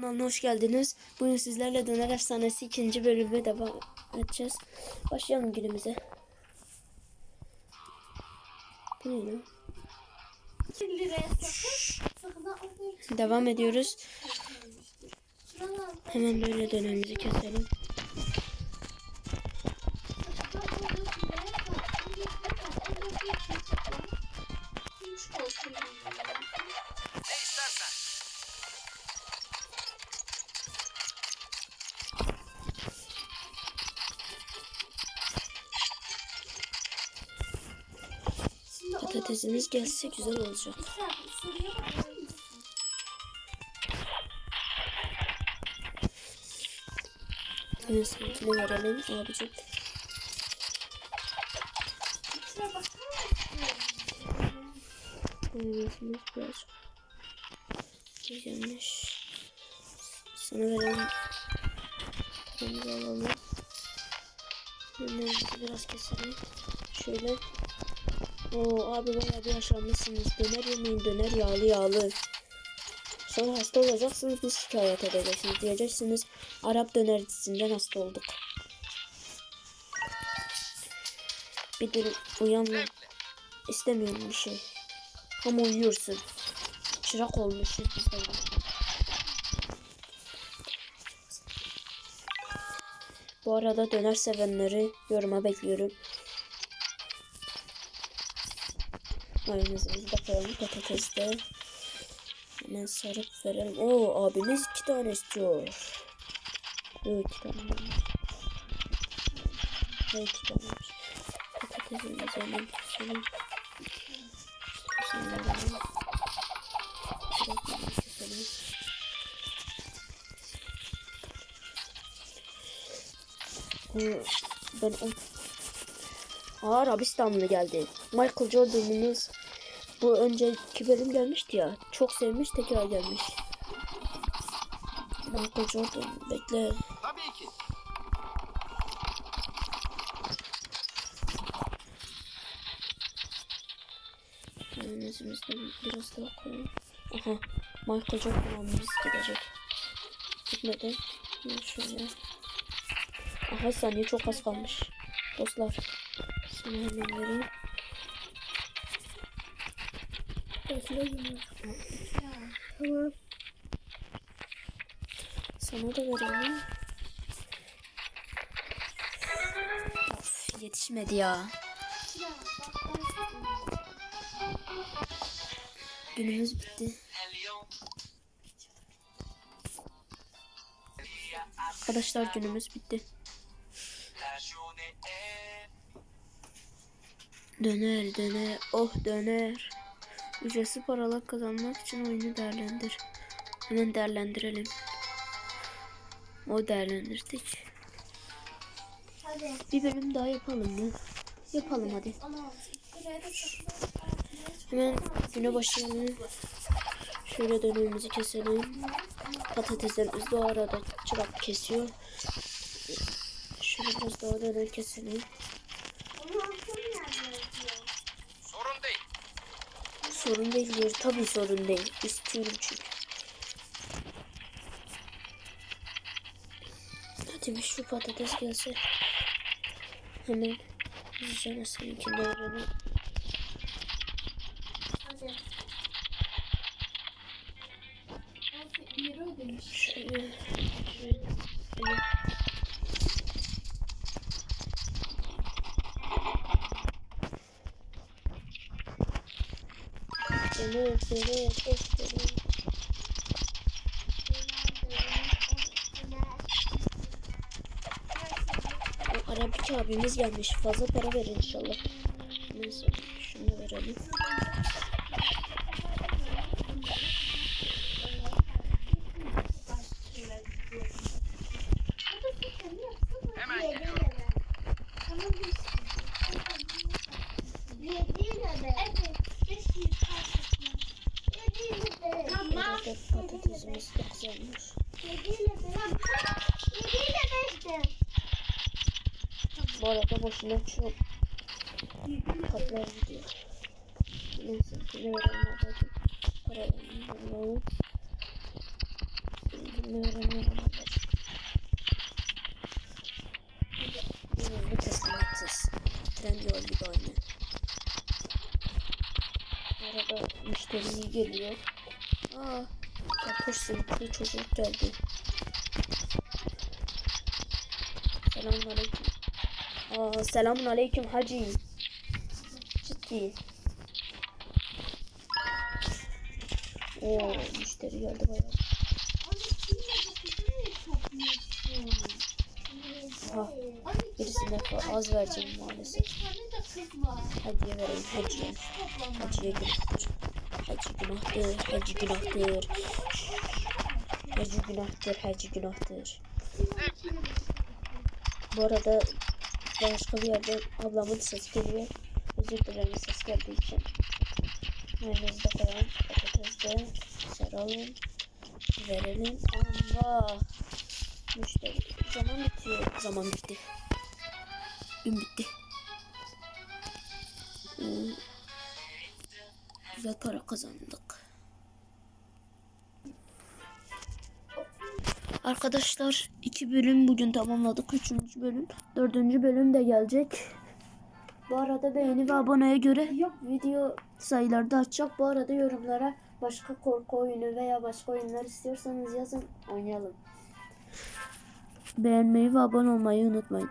Kanalına hoş geldiniz. Bugün sizlerle Döner Efsanesi ikinci bölümü devam edeceğiz. Başlayalım günümüze. Bu ne? Devam ediyoruz. Hemen böyle dönerimizi keselim. Patatesimiz gelse güzel olacak. Neyse, verelim abicim. Neyesimiz biraz güzelmiş. Sana verelim. Paramızı alalım. Yemeğimizi biraz keselim. Şöyle. Oo abi bayağı bir yaşlanmışsınız. Döner yemeyin döner yağlı yağlı. Sonra hasta olacaksınız biz şikayet edeceksiniz. Diyeceksiniz Arap dönercisinden hasta olduk. Bir dur uyanma. İstemiyorum bir şey. Ama uyuyorsun. Çırak olmuşuz biz de. Bu arada döner sevenleri yoruma bekliyorum. Mayonezimizi de koyalım patates de. Hemen sarıp verelim. Oo abimiz iki tane istiyor. Yok iki tane. Ne iki tane. Patatesin üzerinden keselim. Oo, Ben o Aa, Arabistanlı geldi. Michael Jordan'ımız bu önceki bölüm gelmişti ya. Çok sevmiş tekrar gelmiş. Michael Jordan bekle. Tabii ki. Mayonezimizden biraz daha koyalım. Aha Michael Jordan abimiz gidecek. Gitmedi. Ya Şöyle. Aha saniye çok az kalmış. Dostlar. Sana hemen vereyim. Bekleyin. Tamam. Sana da vereyim. Of, yetişmedi ya. Günümüz bitti. Arkadaşlar günümüz bitti. Döner döner oh döner. Ücretsiz paralar kazanmak için oyunu değerlendir. Hemen değerlendirelim. O değerlendirdik. Hadi. Bir bölüm daha yapalım mı? Yapalım hadi. Hemen güne başlayalım. Şöyle dönerimizi keselim. Patateslerimiz de arada çırak kesiyor. Şöyle biraz daha döner keselim. Sorun değil diyor. Tabii sorun değil. İstiyorum çünkü. Hadi bir şu patates gelse. Hemen. Nasıl euro demiş. Şöyle. şöyle. Döner, döner, of döner. O abimiz gelmiş. Fazla para verin inşallah. Neyse şunu verelim. Burası da güzelmiş. 7 ile 5. 7 ile 5'ti. Bu arada boşuna çok katlar gidiyor. Neyse bilmiyorum oradaki paralarını bulmayı. Bilmiyorum oradaki. Bu teslimatsız. Tren yol gibi aynı. Bu arada müşteri geliyor. Aa kapış sınıflı çocuk geldi. Selamun aleyküm. Aa, selamun aleyküm hacı. Ciddi. Oo, müşteri geldi bayağı. Aha, birisine az vereceğim maalesef. Hediye vereyim hacıya. Hacıya günahtır. Hacı günahtır, hacı günahtır. Hacı günahtır, hacı günahtır. Bu arada başka bir yerde ablamın sesi geliyor. Özür dilerim ses geldiği için. Mayonezi de koyalım. Patates de saralım. Verelim. Allah. Müşteri. Zaman bitiyor. Zaman bitti. Gün bitti. Hmm. Güzel para kazandık. Arkadaşlar iki bölüm bugün tamamladık. Üçüncü bölüm. Dördüncü bölüm de gelecek. Bu arada beğeni ve aboneye göre video sayıları da artacak. Bu arada yorumlara başka korku oyunu veya başka oyunlar istiyorsanız yazın oynayalım. Beğenmeyi ve abone olmayı unutmayın.